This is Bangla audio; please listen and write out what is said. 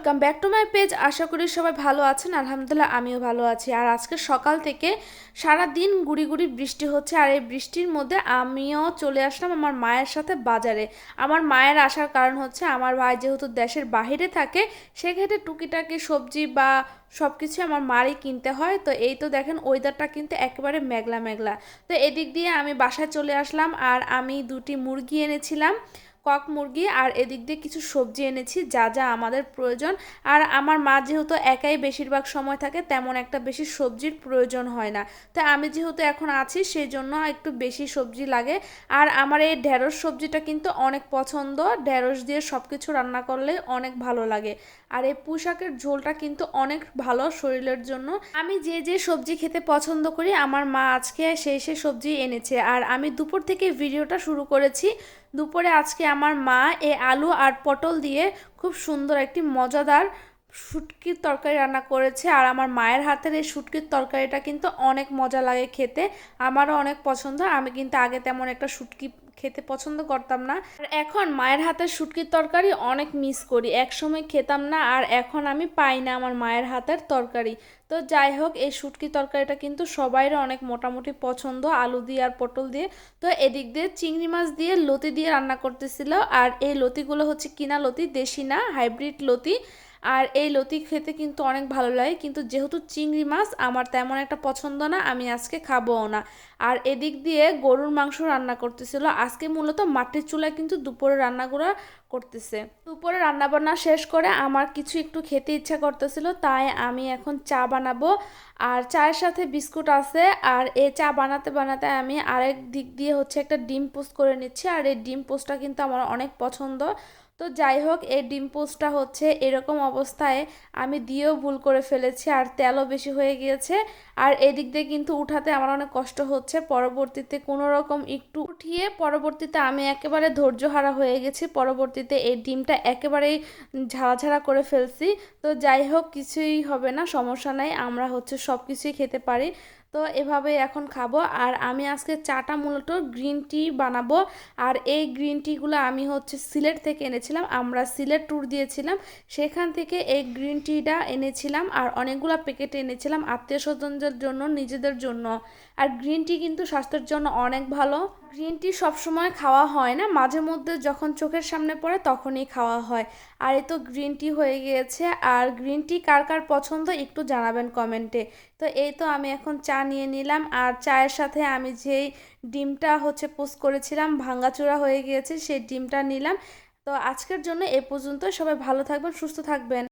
Welcome back to my page আশা করি সবাই ভালো আছেন। আলহামদুলিল্লাহ, আমিও ভালো আছি। আর আজকে সকাল থেকে সারা দিন গুড়ি গুড়ি বৃষ্টি হচ্ছে। আর এই বৃষ্টির মধ্যে আমিও চলে আসলাম আমার মায়ের সাথে বাজারে। আমার মায়ের আসার কারণ হচ্ছে, আমার ভাই যেহেতু দেশের বাহিরে থাকে, সেক্ষেত্রে টুকিটাকি সবজি বা সব কিছু আমার মারই কিনতে হয়। তো এই তো দেখেন ওয়েদারটা কিন্তু একেবারে মেঘলা মেঘলা। তো এদিক দিয়ে আমি বাসায় চলে আসলাম। আর আমি দুটি মুরগি এনেছিলাম। কক মুরগি আর এদিক দিয়ে কিছু সবজি এনেছি, যা যা আমাদের প্রয়োজন। আর আমার মা যেহেতু একাই বেশিরভাগ সময় থাকে, তেমন একটা বেশি সবজির প্রয়োজন হয় না। তাই আমি যেহেতু এখন আছি সেই জন্য একটু বেশি সবজি লাগে। আর আমার এই ঢেঁড়স সবজিটা কিন্তু অনেক পছন্দ। ঢেঁড়স দিয়ে সব কিছু রান্না করলে অনেক ভালো লাগে। আর এই পুঁশাকের ঝোলটা কিন্তু অনেক ভালো শরীরের জন্য। আমি যে যে সবজি খেতে পছন্দ করি, আমার মা আজকে সেই সেই সবজি এনেছে। আর আমি দুপুর থেকে ভিডিওটা শুরু করেছি। দুপুরে আজকে আমার মা এ আলু আর পটল দিয়ে খুব সুন্দর একটি মজাদার শুটকির তরকারি রান্না করেছে আর আমার মায়ের হাতের এই শুটকির তরকারিটা কিন্তু অনেক মজা লাগে খেতে, আমারও অনেক পছন্দ, আমি কিন্তু আগে তেমন একটা শুটকি খেতে পছন্দ করতাম না। আর এখন মায়ের হাতের শুটকির তরকারি অনেক মিস করি এক সময় খেতাম না আর এখন আমি পাই না আমার মায়ের হাতের তরকারি। তো যাই হোক, এই শুটকি তরকারিটা কিন্তু সবাইয়ের অনেক মোটামুটি পছন্দ, আলু দিয়ে আর পটল দিয়ে। তো এদিক দিয়ে চিংড়ি মাছ দিয়ে লতি দিয়ে রান্না করতেছিল, আর এই লতিগুলো হচ্ছে কিনা লতি, দেশি না হাইব্রিড লতি। আর এই লতি খেতে কিন্তু অনেক ভালো লাগে, কিন্তু যেহেতু চিংড়ি মাছ, আমার তেমন একটা পছন্দ না, আমি আজকে খাবোও না। আর এদিক দিয়ে গরুর মাংস রান্না করতেছিল, আজকে মূলত মাটির চুলায় কিন্তু দুপুরে রান্নাগুলো করতেছে। দুপুরে রান্নাবান্না শেষ করে আমার কিছু একটু খেতে ইচ্ছা করতেছিল, তাই আমি এখন চা বানাবো। আর চায়ের সাথে বিস্কুট আছে, আর এই চা বানাতে বানাতে আমি আরেক দিক দিয়ে হচ্ছে একটা ডিম পোস্ট করে নিচ্ছি, আর এই ডিম পোস্টটা কিন্তু আমার অনেক পছন্দ। তো যাই হোক, এই ডিম পোস্টটা হচ্ছে এরকম অবস্থায় আমি দিয়েও ভুল করে ফেলেছি আর তেলও বেশি হয়ে গিয়েছে। আর এদিক দিয়ে কিন্তু উঠাতে আমার অনেক কষ্ট হচ্ছে। পরবর্তীতে কোনো রকম একটু উঠিয়ে পরবর্তীতে আমি একেবারে ধৈর্য হারা হয়ে গেছি। পরবর্তীতে এই ডিমটা একেবারেই ঝাড়া করে ফেলছি। তো যাই হোক, কিছুই হবে না, সমস্যা নাই। আমরা হচ্ছে সব কিছুই খেতে পারি। তো এভাবে এখন খাব। আর আমি আজকে চাটা মূলত গ্রিন টি বানাবো। আর এই গ্রিন টিগুলো আমি হচ্ছে সিলেট থেকে এনেছিলাম। আমরা সিলেট ট্যুর দিয়েছিলাম। সেখান থেকে এই গ্রিন টিটা এনেছিলাম। আর অনেকগুলো প্যাকেটে এনেছিলাম আত্মীয় স্বজনদের জন্য, নিজেদের জন্য। আর গ্রিন টি কিন্তু স্বাস্থ্যের জন্য অনেক ভালো। গ্রিন টি সবসময় খাওয়া হয় না। মাঝে মধ্যে যখন চোখের সামনে পড়ে তখনই খাওয়া হয়। আর এই তো গ্রিন টি হয়ে গিয়েছে। আর গ্রিন টি কার কার পছন্দ একটু জানাবেন কমেন্টে তো এই তো আমি এখন চা নিয়ে নিলাম। আর চায়ের সাথে আমি যেই ডিমটা হচ্ছে পোস্ট করেছিলাম, ভাঙ্গাচোরা হয়ে গিয়েছে, সেই ডিমটা নিলাম। তো আজকের জন্য এ পর্যন্ত। সবাই ভালো থাকবেন, সুস্থ থাকবেন।